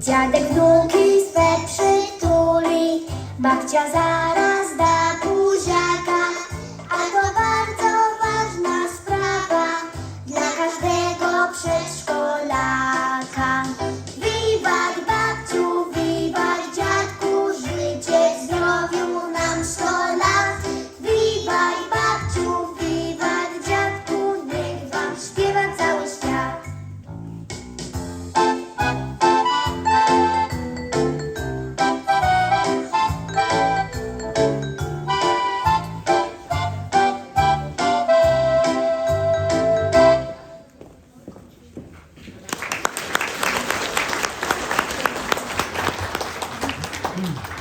Dziadek wnuki swe przytuli, babcia zaraz da buziaka. A to bardzo ważna sprawa dla każdego przedszkolaka. Mm.